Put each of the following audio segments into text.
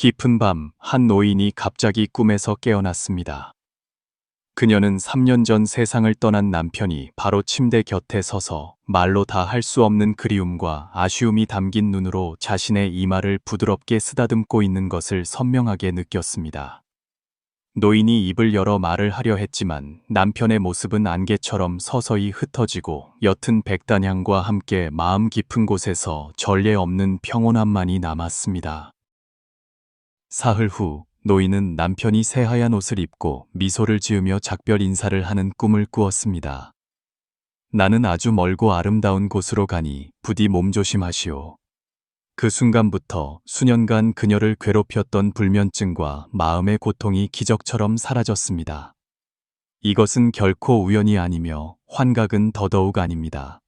깊은 밤, 한 노인이 갑자기 꿈에서 깨어났습니다. 그녀는 3년 전 세상을 떠난 남편이 바로 침대 곁에 서서 말로 다 할 수 없는 그리움과 아쉬움이 담긴 눈으로 자신의 이마를 부드럽게 쓰다듬고 있는 것을 선명하게 느꼈습니다. 노인이 입을 열어 말을 하려 했지만 남편의 모습은 안개처럼 서서히 흩어지고 옅은 백단향과 함께 마음 깊은 곳에서 전례 없는 평온함만이 남았습니다. 사흘 후 노인은 남편이 새하얀 옷을 입고 미소를 지으며 작별 인사를 하는 꿈을 꾸었습니다. 나는 아주 멀고 아름다운 곳으로 가니 부디 몸조심하시오. 그 순간부터 수년간 그녀를 괴롭혔던 불면증과 마음의 고통이 기적처럼 사라졌습니다. 이것은 결코 우연이 아니며 환각은 더더욱 아닙니다.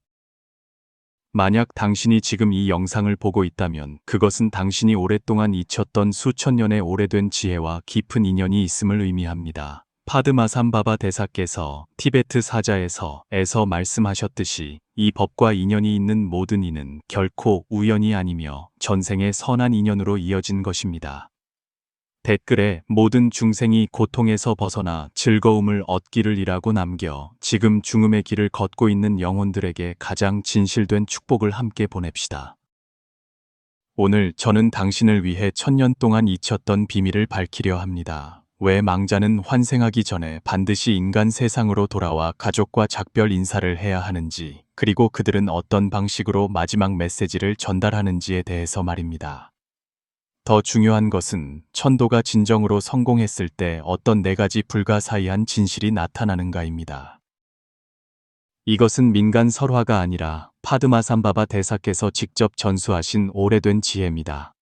만약 당신이 지금 이 영상을 보고 있다면 그것은 당신이 오랫동안 잊혔던 수천 년의 오래된 지혜와 깊은 인연이 있음을 의미합니다. 파드마삼바바 대사께서 티베트 사자에서 에서 말씀하셨듯이 이 법과 인연이 있는 모든 이는 결코 우연이 아니며 전생의 선한 인연으로 이어진 것입니다. 댓글에 모든 중생이 고통에서 벗어나 즐거움을 얻기를 이라고 남겨 지금 죽음의 길을 걷고 있는 영혼들에게 가장 진실된 축복을 함께 보냅시다. 오늘 저는 당신을 위해 천년 동안 잊혔던 비밀을 밝히려 합니다. 왜 망자는 환생하기 전에 반드시 인간 세상으로 돌아와 가족과 작별 인사를 해야 하는지, 그리고 그들은 어떤 방식으로 마지막 메시지를 전달하는지에 대해서 말입니다. 더 중요한 것은 천도가 진정으로 성공했을 때 어떤 네 가지 불가사의한 진실이 나타나는가입니다. 이것은 민간 설화가 아니라 파드마삼바바 대사께서 직접 전수하신 오래된 지혜입니다.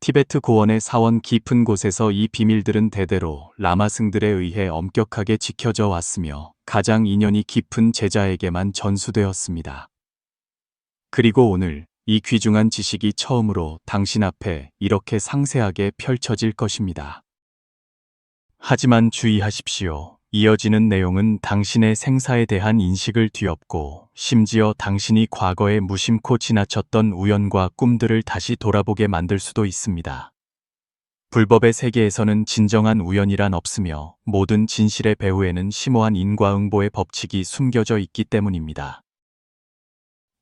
티베트 고원의 사원 깊은 곳에서 이 비밀들은 대대로 라마승들에 의해 엄격하게 지켜져 왔으며 가장 인연이 깊은 제자에게만 전수되었습니다. 그리고 오늘 이 귀중한 지식이 처음으로 당신 앞에 이렇게 상세하게 펼쳐질 것입니다. 하지만 주의하십시오. 이어지는 내용은 당신의 생사에 대한 인식을 뒤엎고 심지어 당신이 과거에 무심코 지나쳤던 우연과 꿈들을 다시 돌아보게 만들 수도 있습니다. 불법의 세계에서는 진정한 우연이란 없으며 모든 진실의 배후에는 심오한 인과응보의 법칙이 숨겨져 있기 때문입니다.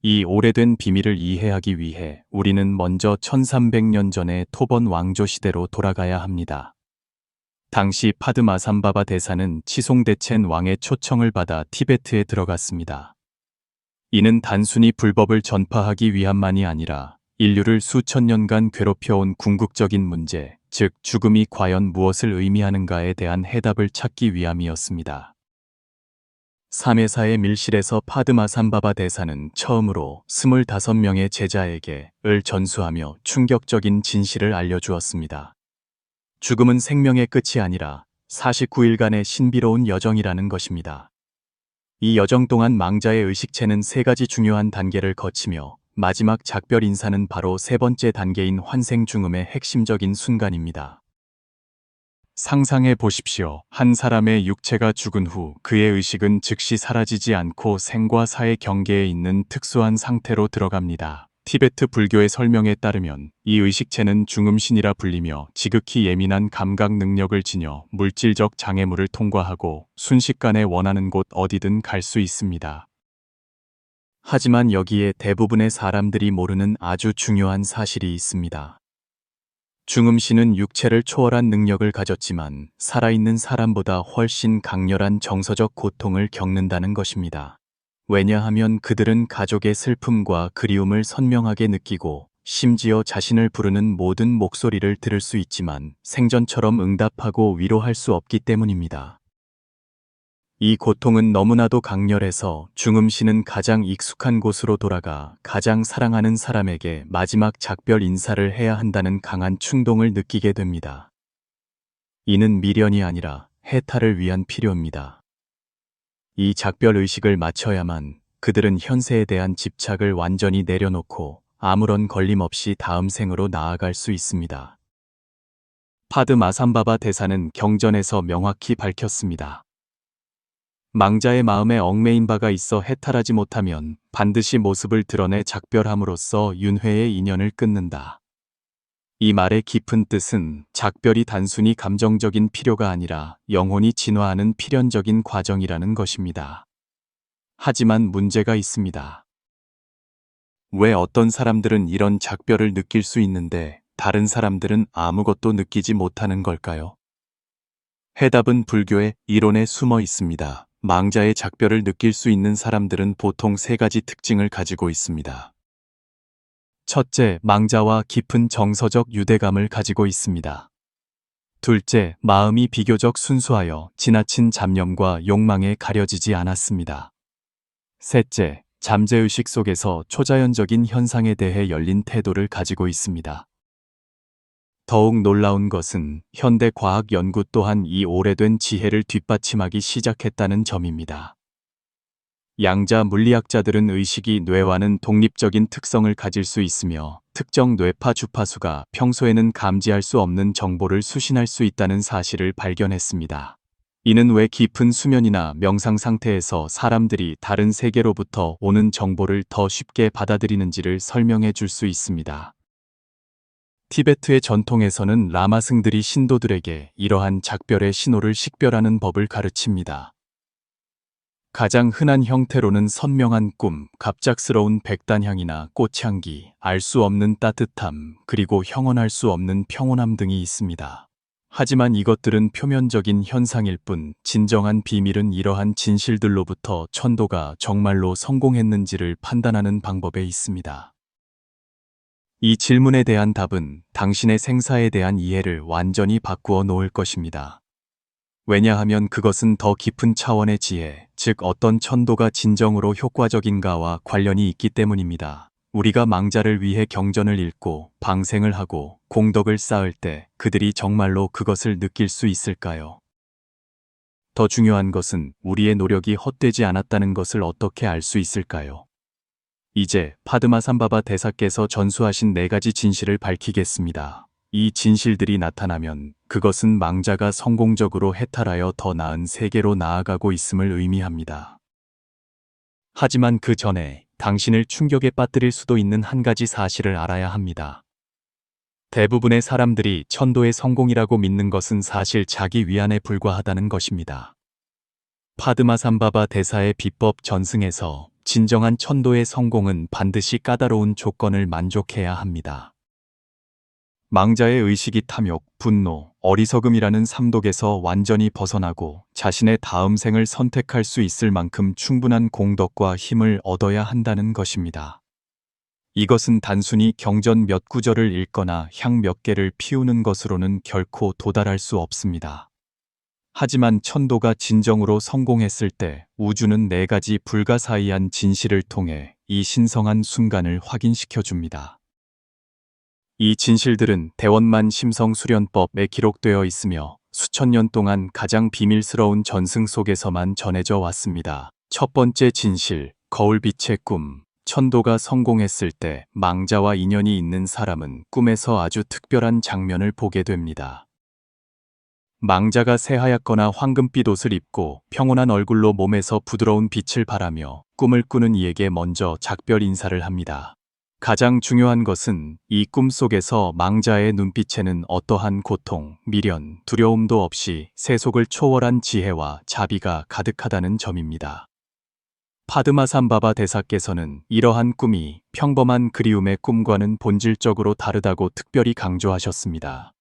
이 오래된 비밀을 이해하기 위해 우리는 먼저 1300년 전의 토번 왕조 시대로 돌아가야 합니다. 당시 파드마 삼바바 대사는 치송대첸 왕의 초청을 받아 티베트에 들어갔습니다. 이는 단순히 불법을 전파하기 위함만이 아니라 인류를 수천 년간 괴롭혀온 궁극적인 문제, 즉 죽음이 과연 무엇을 의미하는가에 대한 해답을 찾기 위함이었습니다. 3회사의 밀실에서 파드마삼바바 대사는 처음으로 25명의 제자에게 을 전수하며 충격적인 진실을 알려주었습니다. 죽음은 생명의 끝이 아니라 49일간의 신비로운 여정이라는 것입니다. 이 여정 동안 망자의 의식체는 세 가지 중요한 단계를 거치며 마지막 작별 인사는 바로 세 번째 단계인 환생 중음의 핵심적인 순간입니다. 상상해 보십시오. 한 사람의 육체가 죽은 후 그의 의식은 즉시 사라지지 않고 생과 사의 경계에 있는 특수한 상태로 들어갑니다. 티베트 불교의 설명에 따르면 이 의식체는 중음신이라 불리며 지극히 예민한 감각 능력을 지녀 물질적 장애물을 통과하고 순식간에 원하는 곳 어디든 갈 수 있습니다. 하지만 여기에 대부분의 사람들이 모르는 아주 중요한 사실이 있습니다. 중음신은 육체를 초월한 능력을 가졌지만 살아있는 사람보다 훨씬 강렬한 정서적 고통을 겪는다는 것입니다. 왜냐하면 그들은 가족의 슬픔과 그리움을 선명하게 느끼고 심지어 자신을 부르는 모든 목소리를 들을 수 있지만 생전처럼 응답하고 위로할 수 없기 때문입니다. 이 고통은 너무나도 강렬해서 중음신은 가장 익숙한 곳으로 돌아가 가장 사랑하는 사람에게 마지막 작별 인사를 해야 한다는 강한 충동을 느끼게 됩니다. 이는 미련이 아니라 해탈을 위한 필요입니다. 이 작별 의식을 마쳐야만 그들은 현세에 대한 집착을 완전히 내려놓고 아무런 걸림 없이 다음 생으로 나아갈 수 있습니다. 파드 마삼바바 대사는 경전에서 명확히 밝혔습니다. 망자의 마음에 얽매인 바가 있어 해탈하지 못하면 반드시 모습을 드러내 작별함으로써 윤회의 인연을 끊는다. 이 말의 깊은 뜻은 작별이 단순히 감정적인 필요가 아니라 영혼이 진화하는 필연적인 과정이라는 것입니다. 하지만 문제가 있습니다. 왜 어떤 사람들은 이런 작별을 느낄 수 있는데 다른 사람들은 아무것도 느끼지 못하는 걸까요? 해답은 불교의 이론에 숨어 있습니다. 망자의 작별을 느낄 수 있는 사람들은 보통 세 가지 특징을 가지고 있습니다. 첫째, 망자와 깊은 정서적 유대감을 가지고 있습니다. 둘째, 마음이 비교적 순수하여 지나친 잡념과 욕망에 가려지지 않았습니다. 셋째, 잠재의식 속에서 초자연적인 현상에 대해 열린 태도를 가지고 있습니다. 더욱 놀라운 것은 현대 과학 연구 또한 이 오래된 지혜를 뒷받침하기 시작했다는 점입니다. 양자 물리학자들은 의식이 뇌와는 독립적인 특성을 가질 수 있으며 특정 뇌파 주파수가 평소에는 감지할 수 없는 정보를 수신할 수 있다는 사실을 발견했습니다. 이는 왜 깊은 수면이나 명상 상태에서 사람들이 다른 세계로부터 오는 정보를 더 쉽게 받아들이는지를 설명해 줄 수 있습니다. 티베트의 전통에서는 라마승들이 신도들에게 이러한 작별의 신호를 식별하는 법을 가르칩니다. 가장 흔한 형태로는 선명한 꿈, 갑작스러운 백단향이나 꽃향기, 알 수 없는 따뜻함, 그리고 형언할 수 없는 평온함 등이 있습니다. 하지만 이것들은 표면적인 현상일 뿐 진정한 비밀은 이러한 진실들로부터 천도가 정말로 성공했는지를 판단하는 방법에 있습니다. 이 질문에 대한 답은 당신의 생사에 대한 이해를 완전히 바꾸어 놓을 것입니다. 왜냐하면 그것은 더 깊은 차원의 지혜, 즉 어떤 천도가 진정으로 효과적인가와 관련이 있기 때문입니다. 우리가 망자를 위해 경전을 읽고 방생을 하고 공덕을 쌓을 때 그들이 정말로 그것을 느낄 수 있을까요? 더 중요한 것은 우리의 노력이 헛되지 않았다는 것을 어떻게 알 수 있을까요? 이제 파드마 삼바바 대사께서 전수하신 네 가지 진실을 밝히겠습니다. 이 진실들이 나타나면 그것은 망자가 성공적으로 해탈하여 더 나은 세계로 나아가고 있음을 의미합니다. 하지만 그 전에 당신을 충격에 빠뜨릴 수도 있는 한 가지 사실을 알아야 합니다. 대부분의 사람들이 천도의 성공이라고 믿는 것은 사실 자기 위안에 불과하다는 것입니다. 파드마 삼바바 대사의 비법 전승에서 진정한 천도의 성공은 반드시 까다로운 조건을 만족해야 합니다. 망자의 의식이 탐욕, 분노, 어리석음이라는 삼독에서 완전히 벗어나고 자신의 다음 생을 선택할 수 있을 만큼 충분한 공덕과 힘을 얻어야 한다는 것입니다. 이것은 단순히 경전 몇 구절을 읽거나 향 몇 개를 피우는 것으로는 결코 도달할 수 없습니다. 하지만 천도가 진정으로 성공했을 때 우주는 네 가지 불가사의한 진실을 통해 이 신성한 순간을 확인시켜 줍니다. 이 진실들은 대원만 심성 수련법에 기록되어 있으며 수천 년 동안 가장 비밀스러운 전승 속에서만 전해져 왔습니다. 첫 번째 진실, 거울빛의 꿈. 천도가 성공했을 때 망자와 인연이 있는 사람은 꿈에서 아주 특별한 장면을 보게 됩니다. 망자가 새하얗거나 황금빛 옷을 입고 평온한 얼굴로 몸에서 부드러운 빛을 발하며 꿈을 꾸는 이에게 먼저 작별 인사를 합니다. 가장 중요한 것은 이 꿈 속에서 망자의 눈빛에는 어떠한 고통, 미련, 두려움도 없이 세속을 초월한 지혜와 자비가 가득하다는 점입니다. 파드마삼바바 대사께서는 이러한 꿈이 평범한 그리움의 꿈과는 본질적으로 다르다고 특별히 강조하셨습니다.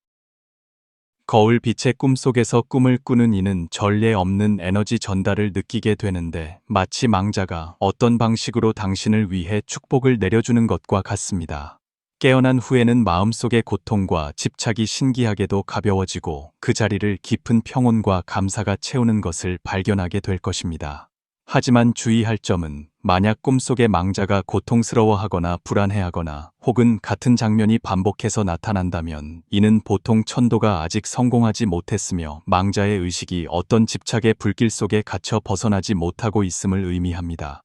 거울 빛의 꿈속에서 꿈을 꾸는 이는 전례 없는 에너지 전달을 느끼게 되는데 마치 망자가 어떤 방식으로 당신을 위해 축복을 내려주는 것과 같습니다. 깨어난 후에는 마음속의 고통과 집착이 신기하게도 가벼워지고 그 자리를 깊은 평온과 감사가 채우는 것을 발견하게 될 것입니다. 하지만 주의할 점은 만약 꿈속의 망자가 고통스러워하거나 불안해하거나 혹은 같은 장면이 반복해서 나타난다면 이는 보통 천도가 아직 성공하지 못했으며 망자의 의식이 어떤 집착의 불길 속에 갇혀 벗어나지 못하고 있음을 의미합니다.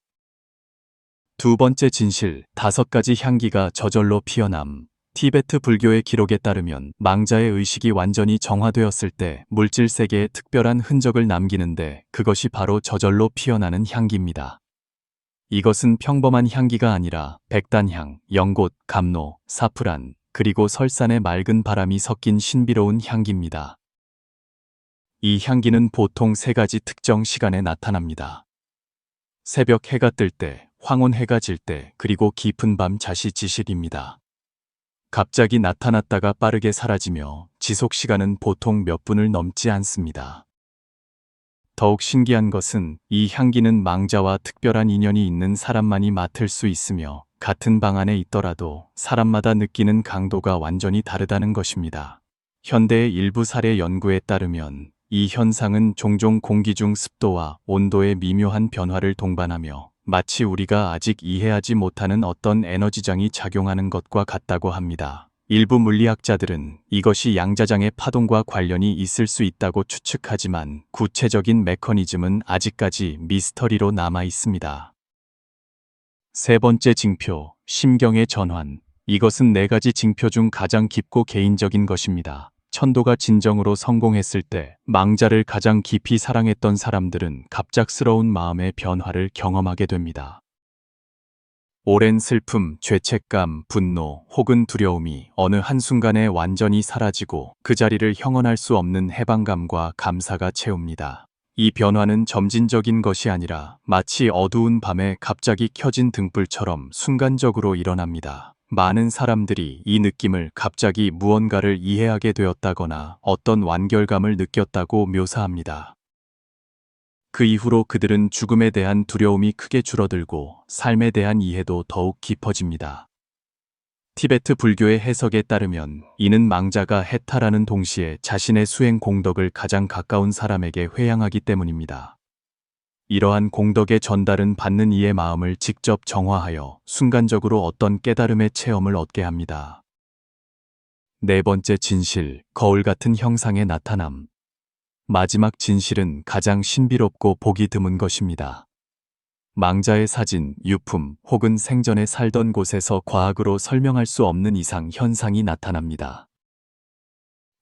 두 번째 진실, 다섯 가지 향기가 저절로 피어남. 티베트 불교의 기록에 따르면 망자의 의식이 완전히 정화되었을 때 물질 세계에 특별한 흔적을 남기는데 그것이 바로 저절로 피어나는 향기입니다. 이것은 평범한 향기가 아니라 백단향, 연곶, 감로, 사프란, 그리고 설산의 맑은 바람이 섞인 신비로운 향기입니다. 이 향기는 보통 세 가지 특정 시간에 나타납니다. 새벽 해가 뜰 때, 황혼 해가 질 때, 그리고 깊은 밤 자시 지실입니다. 갑자기 나타났다가 빠르게 사라지며 지속 시간은 보통 몇 분을 넘지 않습니다. 더욱 신기한 것은 이 향기는 망자와 특별한 인연이 있는 사람만이 맡을 수 있으며 같은 방 안에 있더라도 사람마다 느끼는 강도가 완전히 다르다는 것입니다. 현대의 일부 사례 연구에 따르면 이 현상은 종종 공기 중 습도와 온도의 미묘한 변화를 동반하며 마치 우리가 아직 이해하지 못하는 어떤 에너지장이 작용하는 것과 같다고 합니다. 일부 물리학자들은 이것이 양자장의 파동과 관련이 있을 수 있다고 추측하지만 구체적인 메커니즘은 아직까지 미스터리로 남아 있습니다. 세 번째 징표, 심경의 전환. 이것은 네 가지 징표 중 가장 깊고 개인적인 것입니다. 천도가 진정으로 성공했을 때 망자를 가장 깊이 사랑했던 사람들은 갑작스러운 마음의 변화를 경험하게 됩니다. 오랜 슬픔, 죄책감, 분노 혹은 두려움이 어느 한순간에 완전히 사라지고 그 자리를 형언할 수 없는 해방감과 감사가 채웁니다. 이 변화는 점진적인 것이 아니라 마치 어두운 밤에 갑자기 켜진 등불처럼 순간적으로 일어납니다. 많은 사람들이 이 느낌을 갑자기 무언가를 이해하게 되었다거나 어떤 완결감을 느꼈다고 묘사합니다. 그 이후로 그들은 죽음에 대한 두려움이 크게 줄어들고 삶에 대한 이해도 더욱 깊어집니다. 티베트 불교의 해석에 따르면 이는 망자가 해탈하는 동시에 자신의 수행 공덕을 가장 가까운 사람에게 회양하기 때문입니다. 이러한 공덕의 전달은 받는 이의 마음을 직접 정화하여 순간적으로 어떤 깨달음의 체험을 얻게 합니다. 네 번째 진실, 거울 같은 형상의 나타남. 마지막 진실은 가장 신비롭고 보기 드문 것입니다. 망자의 사진, 유품 혹은 생전에 살던 곳에서 과학으로 설명할 수 없는 이상 현상이 나타납니다.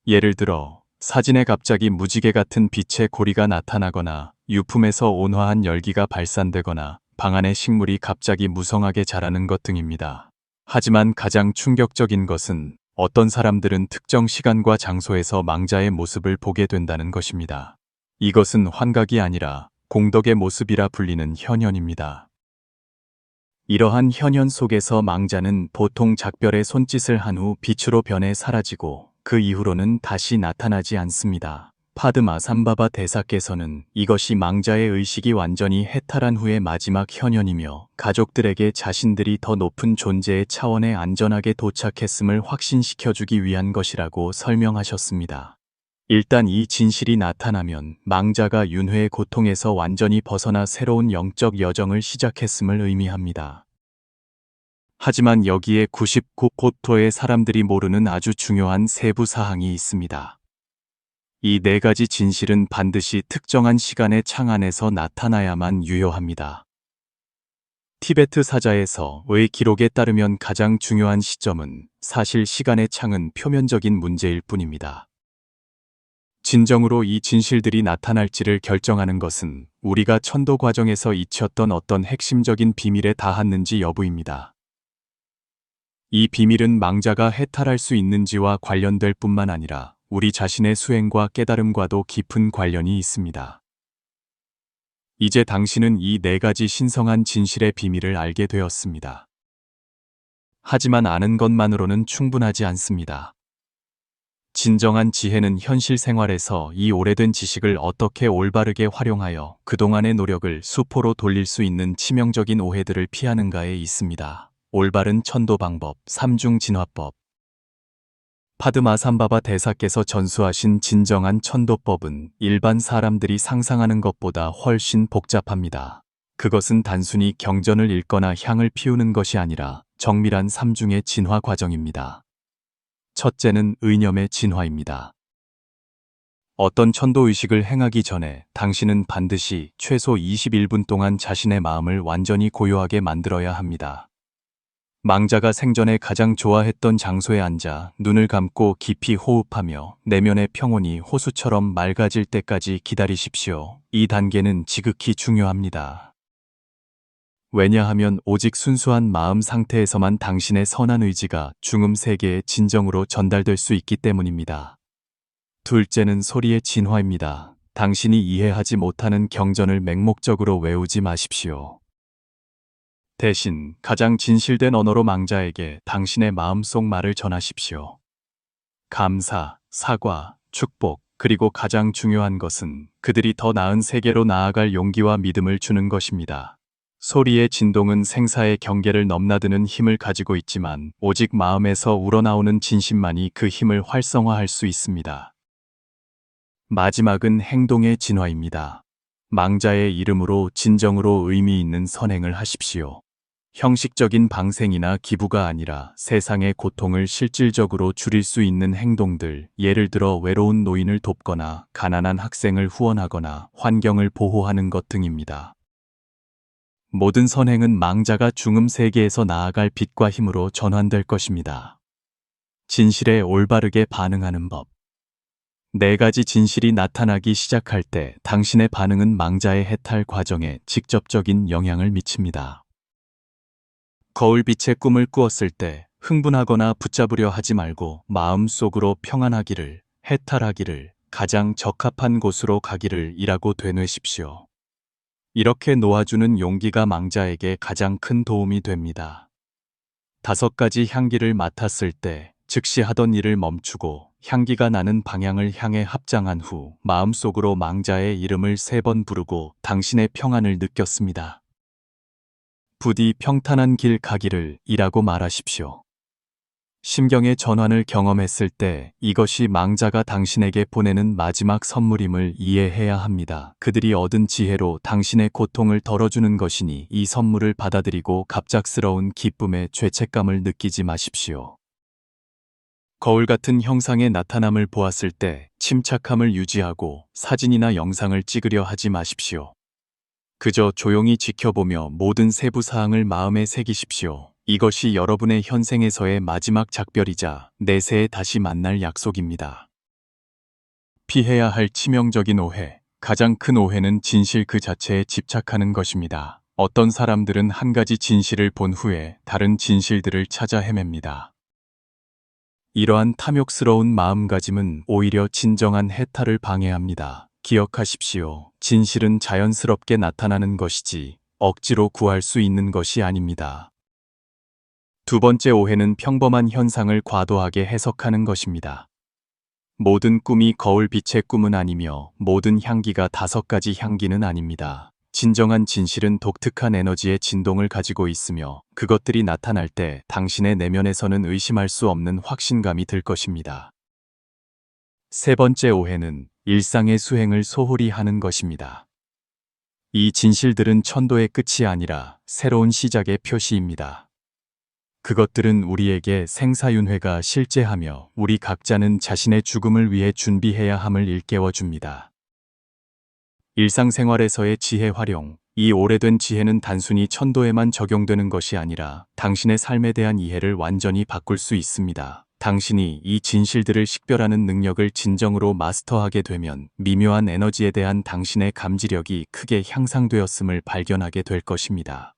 예를 들어, 사진에 갑자기 무지개 같은 빛의 고리가 나타나거나 유품에서 온화한 열기가 발산되거나 방 안의 식물이 갑자기 무성하게 자라는 것 등입니다. 하지만 가장 충격적인 것은 어떤 사람들은 특정 시간과 장소에서 망자의 모습을 보게 된다는 것입니다. 이것은 환각이 아니라 공덕의 모습이라 불리는 현현입니다. 이러한 현현 속에서 망자는 보통 작별의 손짓을 한 후 빛으로 변해 사라지고 그 이후로는 다시 나타나지 않습니다. 파드마 삼바바 대사께서는 이것이 망자의 의식이 완전히 해탈한 후의 마지막 현현이며 가족들에게 자신들이 더 높은 존재의 차원에 안전하게 도착했음을 확신시켜주기 위한 것이라고 설명하셨습니다. 일단 이 진실이 나타나면 망자가 윤회의 고통에서 완전히 벗어나 새로운 영적 여정을 시작했음을 의미합니다. 하지만 여기에 99포토의 사람들이 모르는 아주 중요한 세부 사항이 있습니다. 이 네 가지 진실은 반드시 특정한 시간의 창 안에서 나타나야만 유효합니다. 티베트 사자에서의 기록에 따르면 가장 중요한 시점은 사실 시간의 창은 표면적인 문제일 뿐입니다. 진정으로 이 진실들이 나타날지를 결정하는 것은 우리가 천도 과정에서 잊혔던 어떤 핵심적인 비밀에 닿았는지 여부입니다. 이 비밀은 망자가 해탈할 수 있는지와 관련될 뿐만 아니라 우리 자신의 수행과 깨달음과도 깊은 관련이 있습니다. 이제 당신은 이 네 가지 신성한 진실의 비밀을 알게 되었습니다. 하지만 아는 것만으로는 충분하지 않습니다. 진정한 지혜는 현실 생활에서 이 오래된 지식을 어떻게 올바르게 활용하여 그동안의 노력을 수포로 돌릴 수 있는 치명적인 오해들을 피하는가에 있습니다. 올바른 천도 방법, 삼중 진화법, 파드마 삼바바 대사께서 전수하신 진정한 천도법은 일반 사람들이 상상하는 것보다 훨씬 복잡합니다. 그것은 단순히 경전을 읽거나 향을 피우는 것이 아니라 정밀한 삼중의 진화 과정입니다. 첫째는 의념의 진화입니다. 어떤 천도의식을 행하기 전에 당신은 반드시 최소 21분 동안 자신의 마음을 완전히 고요하게 만들어야 합니다. 망자가 생전에 가장 좋아했던 장소에 앉아 눈을 감고 깊이 호흡하며 내면의 평온이 호수처럼 맑아질 때까지 기다리십시오. 이 단계는 지극히 중요합니다. 왜냐하면 오직 순수한 마음 상태에서만 당신의 선한 의지가 중음 세계에 진정으로 전달될 수 있기 때문입니다. 둘째는 소리의 진화입니다. 당신이 이해하지 못하는 경전을 맹목적으로 외우지 마십시오. 대신 가장 진실된 언어로 망자에게 당신의 마음속 말을 전하십시오. 감사, 사과, 축복, 그리고 가장 중요한 것은 그들이 더 나은 세계로 나아갈 용기와 믿음을 주는 것입니다. 소리의 진동은 생사의 경계를 넘나드는 힘을 가지고 있지만 오직 마음에서 우러나오는 진심만이 그 힘을 활성화할 수 있습니다. 마지막은 행동의 진화입니다. 망자의 이름으로 진정으로 의미 있는 선행을 하십시오. 형식적인 방생이나 기부가 아니라 세상의 고통을 실질적으로 줄일 수 있는 행동들, 예를 들어 외로운 노인을 돕거나 가난한 학생을 후원하거나 환경을 보호하는 것 등입니다. 모든 선행은 망자가 중음 세계에서 나아갈 빛과 힘으로 전환될 것입니다. 진실에 올바르게 반응하는 법. 네 가지 진실이 나타나기 시작할 때 당신의 반응은 망자의 해탈 과정에 직접적인 영향을 미칩니다. 거울빛의 꿈을 꾸었을 때 흥분하거나 붙잡으려 하지 말고 마음속으로 평안하기를, 해탈하기를, 가장 적합한 곳으로 가기를 이라고 되뇌십시오. 이렇게 놓아주는 용기가 망자에게 가장 큰 도움이 됩니다. 다섯 가지 향기를 맡았을 때 즉시 하던 일을 멈추고 향기가 나는 방향을 향해 합장한 후 마음속으로 망자의 이름을 세 번 부르고 당신의 평안을 느꼈습니다. 부디 평탄한 길 가기를 이라고 말하십시오. 심경의 전환을 경험했을 때 이것이 망자가 당신에게 보내는 마지막 선물임을 이해해야 합니다. 그들이 얻은 지혜로 당신의 고통을 덜어주는 것이니 이 선물을 받아들이고 갑작스러운 기쁨의 죄책감을 느끼지 마십시오. 거울 같은 형상의 나타남을 보았을 때 침착함을 유지하고 사진이나 영상을 찍으려 하지 마십시오. 그저 조용히 지켜보며 모든 세부 사항을 마음에 새기십시오. 이것이 여러분의 현생에서의 마지막 작별이자 내세에 다시 만날 약속입니다. 피해야 할 치명적인 오해. 가장 큰 오해는 진실 그 자체에 집착하는 것입니다. 어떤 사람들은 한 가지 진실을 본 후에 다른 진실들을 찾아 헤맵니다. 이러한 탐욕스러운 마음가짐은 오히려 진정한 해탈을 방해합니다. 기억하십시오. 진실은 자연스럽게 나타나는 것이지 억지로 구할 수 있는 것이 아닙니다. 두 번째 오해는 평범한 현상을 과도하게 해석하는 것입니다. 모든 꿈이 거울빛의 꿈은 아니며 모든 향기가 다섯 가지 향기는 아닙니다. 진정한 진실은 독특한 에너지의 진동을 가지고 있으며 그것들이 나타날 때 당신의 내면에서는 의심할 수 없는 확신감이 들 것입니다. 세 번째 오해는 일상의 수행을 소홀히 하는 것입니다. 이 진실들은 천도의 끝이 아니라 새로운 시작의 표시입니다. 그것들은 우리에게 생사윤회가 실제하며 우리 각자는 자신의 죽음을 위해 준비해야 함을 일깨워 줍니다. 일상생활에서의 지혜 활용. 이 오래된 지혜는 단순히 천도에만 적용되는 것이 아니라 당신의 삶에 대한 이해를 완전히 바꿀 수 있습니다. 당신이 이 진실들을 식별하는 능력을 진정으로 마스터하게 되면 미묘한 에너지에 대한 당신의 감지력이 크게 향상되었음을 발견하게 될 것입니다.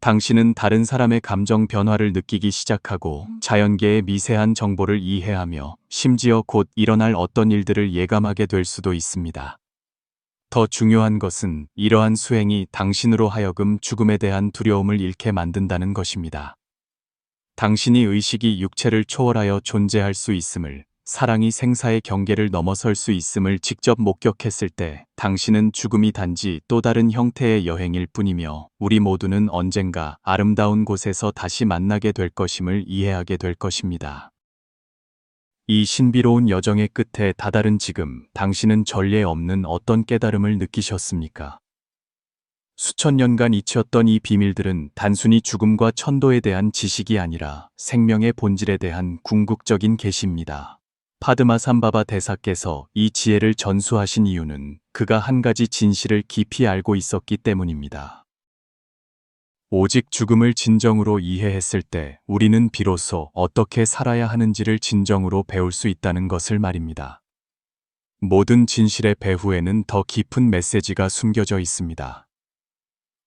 당신은 다른 사람의 감정 변화를 느끼기 시작하고 자연계의 미세한 정보를 이해하며 심지어 곧 일어날 어떤 일들을 예감하게 될 수도 있습니다. 더 중요한 것은 이러한 수행이 당신으로 하여금 죽음에 대한 두려움을 잃게 만든다는 것입니다. 당신이 의식이 육체를 초월하여 존재할 수 있음을 사랑이 생사의 경계를 넘어설 수 있음을 직접 목격했을 때 당신은 죽음이 단지 또 다른 형태의 여행일 뿐이며 우리 모두는 언젠가 아름다운 곳에서 다시 만나게 될 것임을 이해하게 될 것입니다. 이 신비로운 여정의 끝에 다다른 지금 당신은 전례 없는 어떤 깨달음을 느끼셨습니까? 수천 년간 잊혔던 이 비밀들은 단순히 죽음과 천도에 대한 지식이 아니라 생명의 본질에 대한 궁극적인 계시입니다. 파드마 삼바바 대사께서 이 지혜를 전수하신 이유는 그가 한 가지 진실을 깊이 알고 있었기 때문입니다. 오직 죽음을 진정으로 이해했을 때 우리는 비로소 어떻게 살아야 하는지를 진정으로 배울 수 있다는 것을 말입니다. 모든 진실의 배후에는 더 깊은 메시지가 숨겨져 있습니다.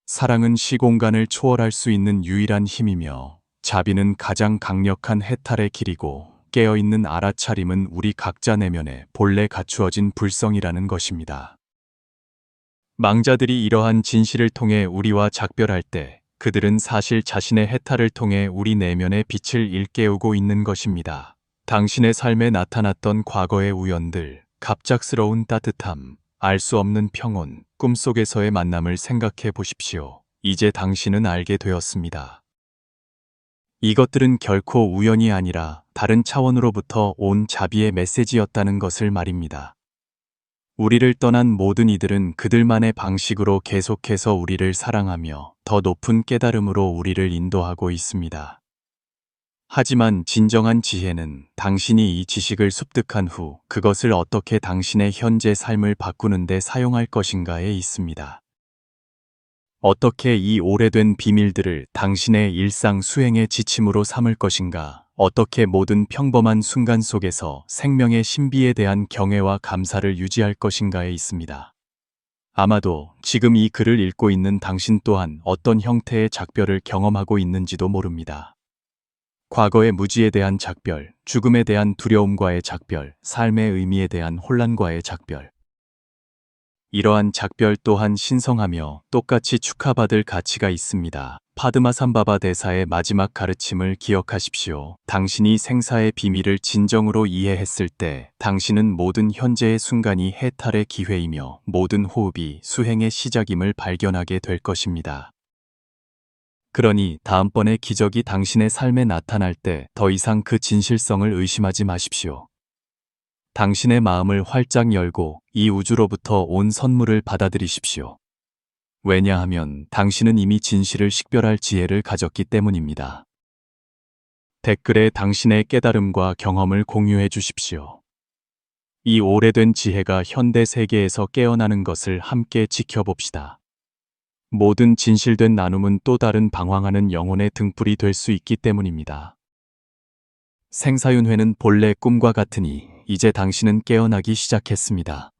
사랑은 시공간을 초월할 수 있는 유일한 힘이며 자비는 가장 강력한 해탈의 길이고 깨어있는 알아차림은 우리 각자 내면에 본래 갖추어진 불성이라는 것입니다. 망자들이 이러한 진실을 통해 우리와 작별할 때 그들은 사실 자신의 해탈을 통해 우리 내면의 빛을 일깨우고 있는 것입니다. 당신의 삶에 나타났던 과거의 우연들, 갑작스러운 따뜻함, 알 수 없는 평온, 꿈속에서의 만남을 생각해 보십시오. 이제 당신은 알게 되었습니다. 이것들은 결코 우연이 아니라 다른 차원으로부터 온 자비의 메시지였다는 것을 말입니다. 우리를 떠난 모든 이들은 그들만의 방식으로 계속해서 우리를 사랑하며 더 높은 깨달음으로 우리를 인도하고 있습니다. 하지만 진정한 지혜는 당신이 이 지식을 습득한 후 그것을 어떻게 당신의 현재 삶을 바꾸는데 사용할 것인가에 있습니다. 어떻게 이 오래된 비밀들을 당신의 일상 수행의 지침으로 삼을 것인가? 어떻게 모든 평범한 순간 속에서 생명의 신비에 대한 경애와 감사를 유지할 것인가에 있습니다. 아마도 지금 이 글을 읽고 있는 당신 또한 어떤 형태의 작별을 경험하고 있는지도 모릅니다. 과거의 무지에 대한 작별, 죽음에 대한 두려움과의 작별, 삶의 의미에 대한 혼란과의 작별. 이러한 작별 또한 신성하며 똑같이 축하받을 가치가 있습니다. 파드마삼바바 대사의 마지막 가르침을 기억하십시오. 당신이 생사의 비밀을 진정으로 이해했을 때 당신은 모든 현재의 순간이 해탈의 기회이며 모든 호흡이 수행의 시작임을 발견하게 될 것입니다. 그러니 다음번에 기적이 당신의 삶에 나타날 때 더 이상 그 진실성을 의심하지 마십시오. 당신의 마음을 활짝 열고 이 우주로부터 온 선물을 받아들이십시오. 왜냐하면 당신은 이미 진실을 식별할 지혜를 가졌기 때문입니다. 댓글에 당신의 깨달음과 경험을 공유해 주십시오. 이 오래된 지혜가 현대 세계에서 깨어나는 것을 함께 지켜봅시다. 모든 진실된 나눔은 또 다른 방황하는 영혼의 등불이 될 수 있기 때문입니다. 생사윤회는 본래 꿈과 같으니 이제 당신은 깨어나기 시작했습니다.